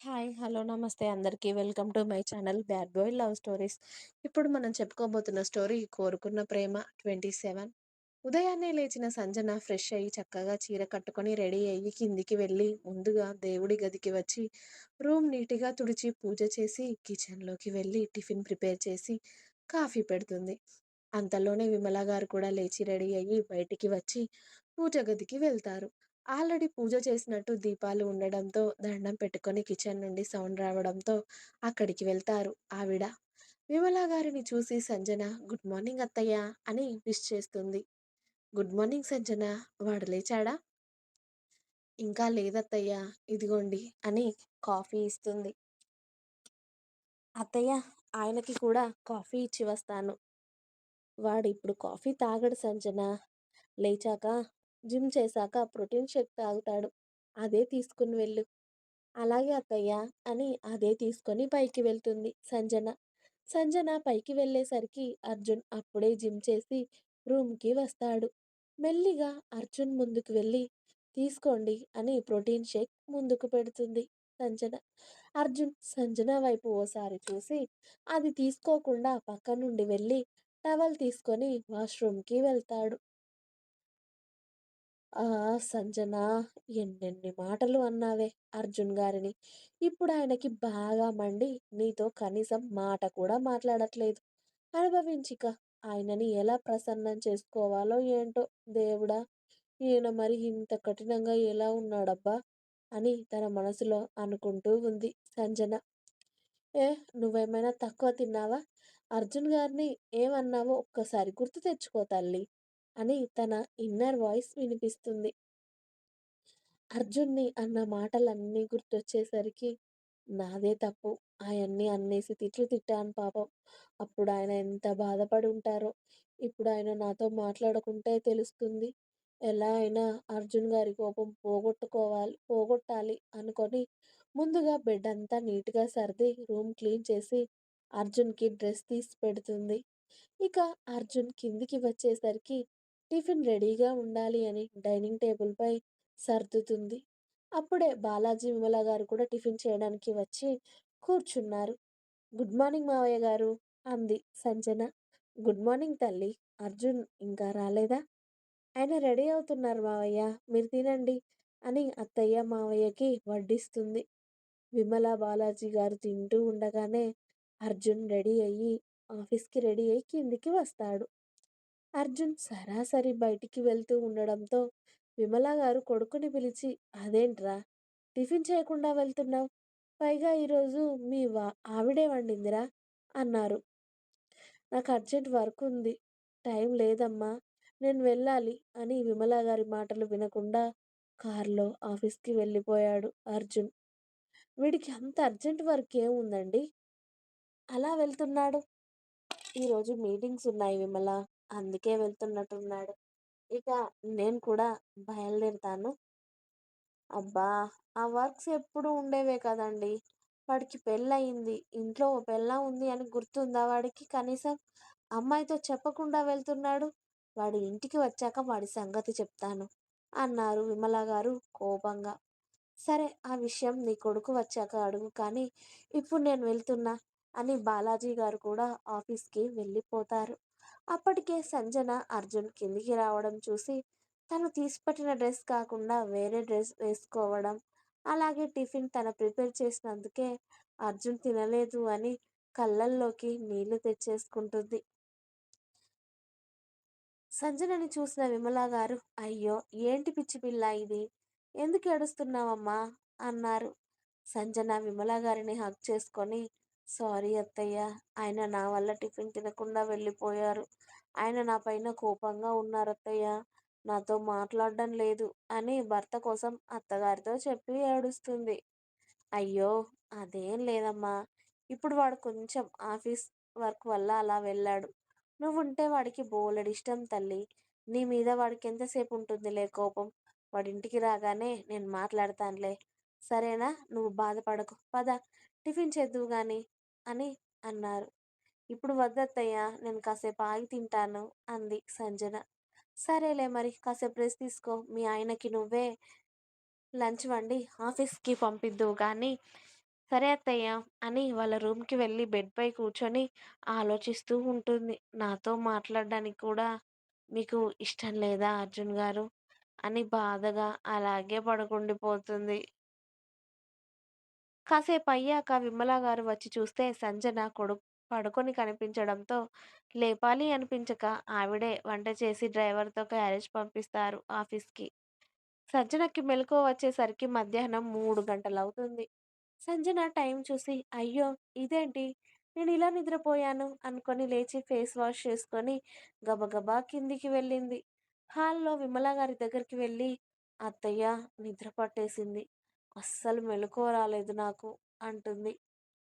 Hi. Hello. నమస్తే అందరికీ. Welcome to my channel 'bad boy love stories'. ఇప్పుడు మనం చెప్పుకోబోతున్న స్టోరీ 'కోరుకున్న ప్రేమ' 27. ఉదయాన్నే లేచిన సంజన ఫ్రెష్ అయ్యి చక్కగా చీర కట్టుకొని రెడీ అయ్యి కిందికి వెళ్ళి ముందుగా దేవుడి గదికి వచ్చి రూమ్ నీట్‌గా తుడిచి పూజ చేసి కిచెన్‌లోకి వెళ్ళి టిఫిన్ ప్రిపేర్ చేసి కాఫీ పెడుతుంది. అంతలోనే విమల గారు కూడా లేచి రెడీ అయ్యి బయటికి వచ్చి పూజ గదికి వెళ్తారు. ఆల్రెడీ పూజ చేసినట్టు దీపాలు ఉండడంతో దండం పెట్టుకొని కిచెన్ నుండి సౌండ్ రావడంతో అక్కడికి వెళ్తారు ఆవిడ. విమల గారిని చూసి సంజన గుడ్ మార్నింగ్ అత్తయ్య అని విష్ చేస్తుంది. గుడ్ మార్నింగ్ సంజన వాడు లేచాడా? ఇంకా లేదత్తయ్య ఇదిగోండి అని కాఫీ ఇస్తుంది. అత్తయ్య ఆయనకి కూడా కాఫీ ఇచ్చి వస్తాను. వాడు ఇప్పుడు కాఫీ తాగడు సంజన. లేచాక జిమ్ చేశాక ప్రోటీన్ షేక్ తాగుతాడు. అదే తీసుకుని వెళ్ళు. అలాగే అత్తయ్య అని అదే తీసుకొని పైకి వెళ్తుంది సంజన. సంజన పైకి వెళ్ళేసరికి అర్జున్ అప్పుడే జిమ్ చేసి రూమ్‌కి వస్తాడు. మెల్లిగా అర్జున్ ముందుకు వెళ్ళి తీసుకోండి అని ప్రోటీన్ షేక్ ముందుకు పెడుతుంది సంజన. అర్జున్ సంజన వైపు ఓసారి చూసి అది తీసుకోకుండా పక్క నుండి వెళ్ళి టవల్ తీసుకొని వాష్‌రూమ్‌కి వెళ్తాడు. ఆ! సంజన ఎన్నెన్ని మాటలు అన్నావే అర్జున్ గారిని. ఇప్పుడు ఆయనకి బాగా మండి నీతో కనీసం మాట కూడా మాట్లాడట్లేదు. అనుభవించిక. ఆయనని ఎలా ప్రసన్నం చేసుకోవాలో ఏంటో దేవుడా! ఈయన మరి ఇంత కఠినంగా ఎలా ఉన్నాడబ్బా! అని తన మనసులో అనుకుంటూ ఉంది సంజన. ఏ నువ్వేమైనా తక్కువ తిన్నావా? అర్జున్ గారిని ఏమన్నావో ఒక్కసారి గుర్తు తెచ్చుకో తల్లి అని తన ఇన్నర్ వాయిస్ వినిపిస్తుంది. అర్జున్‌ని అన్న మాటలన్నీ గుర్తొచ్చేసరికి నాదే తప్పు. ఆయన్ని అన్నేసి తిట్లు తిట్టాను పాపం. అప్పుడు ఆయన ఎంత బాధపడి ఉంటారో! ఇప్పుడు ఆయన నాతో మాట్లాడకుంటే తెలుస్తుంది. ఎలా అయినా అర్జున్ గారి కోపం పోగొట్టుకోవాలి పోగొట్టాలి అనుకొని ముందుగా బెడ్ అంతా నీట్‌గా సర్ది రూమ్ క్లీన్ చేసి అర్జున్‌కి డ్రెస్ తీసి పెడుతుంది. ఇక అర్జున్ కిందికి వచ్చేసరికి టిఫిన్ రెడీగా ఉండాలి అని డైనింగ్ టేబుల్‌పై సర్దుతుంది. అప్పుడే బాలాజీ, విమల గారు కూడా టిఫిన్ చేయడానికి వచ్చి కూర్చున్నారు. గుడ్ మార్నింగ్ మావయ్య గారు అంది సంజన. గుడ్ మార్నింగ్ తల్లి అర్జున్ ఇంకా రాలేదా? ఆయన రెడీ అవుతున్నారు మావయ్య. మీరు తినండి అని అత్తయ్య, మావయ్యకి వడ్డిస్తుంది. విమల, బాలాజీ గారు తింటూ ఉండగానే అర్జున్ రెడీ అయ్యి ఆఫీస్‌కి రెడీ అయ్యి కిందికి వస్తాడు. అర్జున్ సరాసరి బయటికి వెళ్తూ ఉండడంతో విమల గారు కొడుకుని పిలిచి అదేంట్రా టిఫిన్ చేయకుండా వెళ్తున్నావు పైగా ఈరోజు మీ వా ఆవిడే వండిందిరా అన్నారు. నాకు అర్జెంట్ వర్క్ ఉంది. టైం లేదమ్మా. నేను వెళ్ళాలి అని విమల గారి మాటలు వినకుండా కారులో ఆఫీస్‌కి వెళ్ళిపోయాడు అర్జున్. వీడికి అంత అర్జెంట్ వర్క్ ఏముందండి? అలా వెళ్తున్నాడు? ఈరోజు మీటింగ్స్ ఉన్నాయి విమల. అందుకే వెళ్తున్నట్టున్నాడు. ఇక నేను కూడా బయలుదేరుతాను. అబ్బా! ఆ వర్క్స్ ఎప్పుడు ఉండేవే కదండీ! వాడికి పెళ్ళయింది ఇంట్లో ఓ పెళ్ళాం ఉంది అని గుర్తుందా వాడికి కనీసం? అమ్మాయితో చెప్పకుండా వెళ్తున్నాడు. వాడి ఇంటికి వచ్చాక వాడి సంగతి చెప్తాను అన్నారు విమల గారు కోపంగా. సరే ఆ విషయం నీ కొడుకు వచ్చాక అడుగు కానీ ఇప్పుడు నేను వెళ్తున్నా అని బాలాజీ గారు కూడా ఆఫీస్‌కి వెళ్ళిపోతారు. అప్పటికే సంజన అర్జున్ కిందికి రావడం చూసి తను తీసిపెట్టిన డ్రెస్ కాకుండా వేరే డ్రెస్ వేసుకోవడం, అలాగే టిఫిన్ తను ప్రిపేర్ చేసినందుకే అర్జున్ తినలేదు అని కళ్ళల్లోకి నీళ్ళు తెచ్చేసుకుంటుంది. సంజనని చూసిన విమలా గారు అయ్యో! ఏంటి పిచ్చి పిల్ల ఇది? ఎందుకు ఏడుస్తున్నావమ్మా? అన్నారు. సంజన విమల గారిని హక్ చేసుకొని సారీ అత్తయ్య. ఆయన నా వల్ల టిఫిన్ తినకుండా వెళ్ళిపోయారు. ఆయన నా పైన కోపంగా ఉన్నారు అత్తయ్య నాతో మాట్లాడడం లేదు అని భర్త కోసం అత్తగారితో చెప్పి ఏడుస్తుంది. అయ్యో! అదేం లేదమ్మా. ఇప్పుడు వాడు కొంచెం ఆఫీస్ వర్క్ వల్ల అలా వెళ్ళాడు. నువ్వుంటే వాడికి బోలెడిష్టం తల్లి నీ మీద వాడికి ఎంతసేపు ఉంటుందిలే కోపం. వాడింటికి రాగానే నేను మాట్లాడతానులే. సరేనా? నువ్వు బాధపడకు. పద టిఫిన్ చేద్దువు కానీ అని అన్నారు. ఇప్పుడు వద్దత్తయ్యా నేను కాసేపు ఆగి తింటాను అంది సంజన. సరేలే మరి కాసేపు రెస్ట్ తీసుకో. మీ ఆయనకి నువ్వే లంచ్ వండి ఆఫీస్‌కి పంపిద్దువు కానీ సరే అత్తయ్య అని వాళ్ళ రూమ్‌కి వెళ్ళి బెడ్‌పై కూర్చొని ఆలోచిస్తూ ఉంటుంది. నాతో మాట్లాడడానికి కూడా మీకు ఇష్టం లేదా అర్జున్ గారు? అని బాధగా అలాగే పడుకుండిపోతుంది. కాసేపయ్యాక విమల గారు వచ్చి చూస్తే సంజన కొడు పడుకొని కనిపించడంతో లేపాలి అనిపించక ఆవిడే వంట చేసి డ్రైవర్‌తో క్యారేజ్ పంపిస్తారు ఆఫీస్‌కి. సంజనకి మెలకు వచ్చేసరికి మధ్యాహ్నం మూడు గంటలవుతుంది. సంజన టైం చూసి అయ్యో! ఇదేంటి నేను ఇలా నిద్రపోయాను అనుకొని లేచి ఫేస్ వాష్ చేసుకొని గబగబా కిందికి వెళ్ళింది. హాల్‌లో విమల గారి దగ్గరికి వెళ్ళి అత్తయ్య నిద్ర పట్టేసింది. అస్సలు మెలకువ రాలేదు నాకు అంటుంది.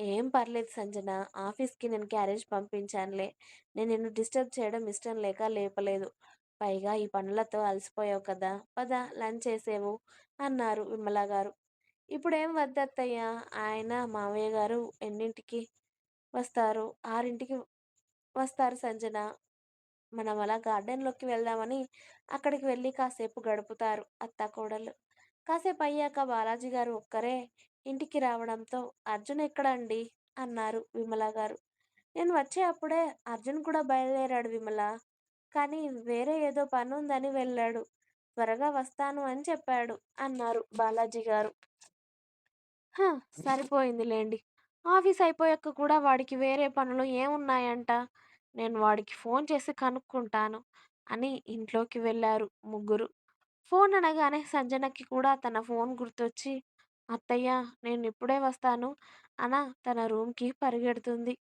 ఏం పర్లేదు సంజన ఆఫీస్‌కి నేను క్యారేజ్ పంపించానులే. నేను నిన్ను డిస్టర్బ్ చేయడం ఇష్టం లేక లేపలేదు. పైగా ఈ పనులతో అలసిపోయావు కదా! పద లంచ్ చేసేవు అన్నారు విమల గారు. ఇప్పుడేం వద్దత్తయ్యా ఆయన మావయ్య గారు ఎన్నింటికి వస్తారు? ఆరింటికి వస్తారు సంజన. మనం అలా గార్డెన్‌లోకి వెళ్దామని అక్కడికి వెళ్ళి కాసేపు గడుపుతారు కాసేపు అయ్యాక బాలాజీ గారు ఒక్కరే ఇంటికి రావడంతో అర్జున్ ఎక్కడండి అన్నారు విమల గారు. నేను వచ్చే అప్పుడే అర్జున్ కూడా బయలుదేరాడు విమల. కానీ వేరే ఏదో పని ఉందని వెళ్ళాడు. త్వరగా వస్తాను అని చెప్పాడు అన్నారు బాలాజీ గారు. సరిపోయింది లేండి ఆఫీస్ అయిపోయాక కూడా వాడికి వేరే పనులు ఏమున్నాయంట? నేను వాడికి ఫోన్ చేసి కనుక్కుంటాను అని ఇంట్లోకి వెళ్ళారు ముగ్గురు. ఫోన్ అనగానే సంజనకి కూడా తన ఫోన్ గుర్తొచ్చి అత్తయ్య నేను ఇప్పుడే వస్తాను అన తన రూమ్‌కి పరిగెడుతుంది.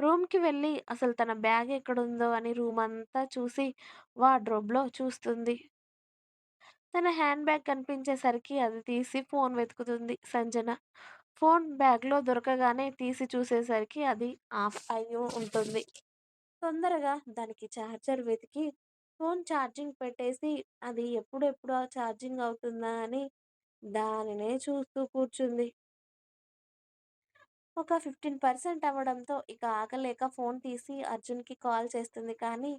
రూమ్‌కి వెళ్ళి అసలు తన బ్యాగ్ ఎక్కడుందో అని రూమ్ అంతా చూసి వార్డ్‌రోబ్‌లో చూస్తుంది. తన హ్యాండ్ బ్యాగ్ కనిపించేసరికి అది తీసి ఫోన్ వెతుకుతుంది సంజన. ఫోన్ బ్యాగ్‌లో దొరకగానే తీసి చూసేసరికి అది ఆఫ్ అయ్యి ఉంటుంది. తొందరగా దానికి ఛార్జర్ వెతికి ఫోన్ ఛార్జింగ్ పెట్టేసి అది ఎప్పుడెప్పుడు ఛార్జింగ్ అవుతుందా అని దానినే చూస్తూ కూర్చుంది. ఒక 15% అవ్వడంతో ఇక ఆగలేక ఫోన్ తీసి అర్జున్‌కి కాల్ చేస్తుంది కానీ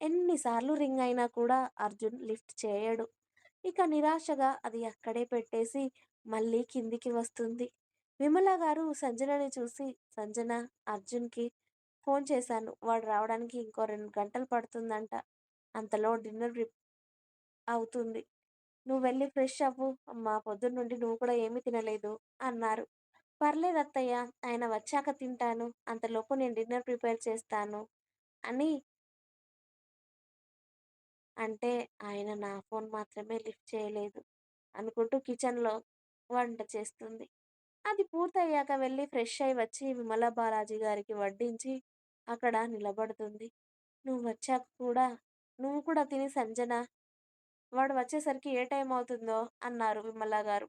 ఎన్ని సార్లు రింగ్ అయినా కూడా అర్జున్ లిఫ్ట్ చేయడు. ఇక నిరాశగా అది అక్కడే పెట్టేసి మళ్ళీ కిందికి వస్తుంది. విమల గారు సంజనని చూసి సంజన అర్జున్‌కి ఫోన్ చేశాను. వాడు రావడానికి ఇంకో 2 గంటలు పడుతుందంట. అంతలో డిన్నర్ ప్రిప్ అవుతుంది. నువ్వెళ్ళి ఫ్రెష్ అవ్వు అమ్మా పొద్దున్నుండి నువ్వు కూడా ఏమీ తినలేదు అన్నారు. పర్లేదు అత్తయ్య ఆయన వచ్చాక తింటాను. అంతలోపు నేను డిన్నర్ ప్రిపేర్ చేస్తాను అని అంటే ఆయన నా ఫోన్ మాత్రమే లిఫ్ట్ చేయలేదు అనుకుంటూ కిచెన్‌లో వంట చేస్తుంది. అది పూర్తయ్యాక వెళ్ళి ఫ్రెష్ అయ్యి వచ్చి విమల బాలాజీ గారికి వడ్డించి అక్కడ నిలబడుతుంది. నువ్వు వచ్చాక కూడా నువ్వు కూడా తిని సంజన వాడు వచ్చేసరికి ఏ టైం అవుతుందో అన్నారు విమల గారు.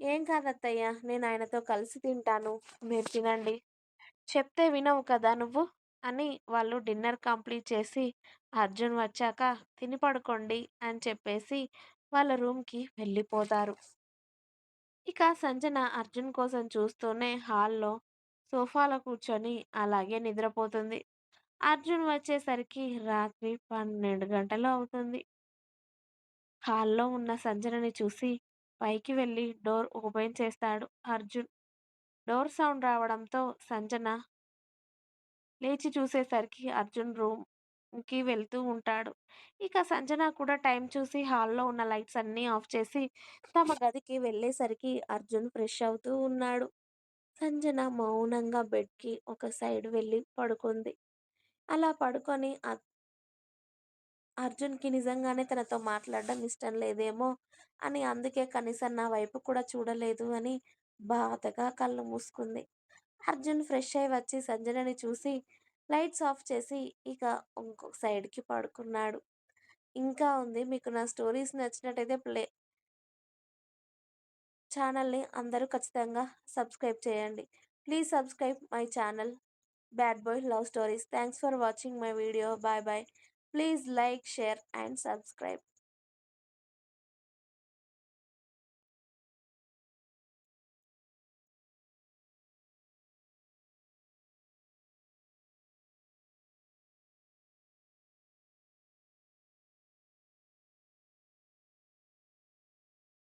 ఏం కాదత్తయ్య నేను ఆయనతో కలిసి తింటాను. మీరు తినండి. చెప్తే వినవు కదా నువ్వు అని వాళ్ళు డిన్నర్ కంప్లీట్ చేసి అర్జున్ వచ్చాక తిని పడుకోండి అని చెప్పేసి వాళ్ళ రూమ్‌కి వెళ్ళిపోతారు. ఇక సంజన అర్జున్ కోసం చూస్తూనే హాల్‌లో సోఫాలో కూర్చొని అలాగే నిద్రపోతుంది. అర్జున్ వచ్చేసరికి రాత్రి 12 గంటలు అవుతుంది. హాల్‌లో ఉన్న సంజనని చూసి పైకి వెళ్ళి డోర్ ఓపెన్ చేస్తాడు అర్జున్. డోర్ సౌండ్ రావడంతో సంజన లేచి చూసేసరికి అర్జున్ రూమ్‌కి వెళ్తూ ఉంటాడు. ఇక సంజన కూడా టైం చూసి హాల్‌లో ఉన్న లైట్స్ అన్నీ ఆఫ్ చేసి తమ గదికి వెళ్ళేసరికి అర్జున్ ఫ్రెష్ అవుతూ ఉన్నాడు. సంజన మౌనంగా బెడ్‌కి ఒక సైడ్ వెళ్ళి పడుకుంది. అలా పడుకొని అ అర్జున్‌కి నిజంగానే తనతో మాట్లాడడం ఇష్టం లేదేమో అని అందుకే కనీసం నా వైపు కూడా చూడలేదు అని బాధగా కళ్ళు మూసుకుంది. అర్జున్ ఫ్రెష్ అయ్యి వచ్చి సంజనని చూసి లైట్స్ ఆఫ్ చేసి ఇక ఇంకో సైడ్‌కి పడుకున్నాడు. ఇంకా ఉంది. మీకు నా స్టోరీస్ నచ్చినట్టయితే ప్లే ఛానల్‌ని అందరూ ఖచ్చితంగా సబ్స్క్రైబ్ చేయండి. Please subscribe my channel bad boy love stories. Thanks for watching my video. Bye bye. Please like, share, and subscribe.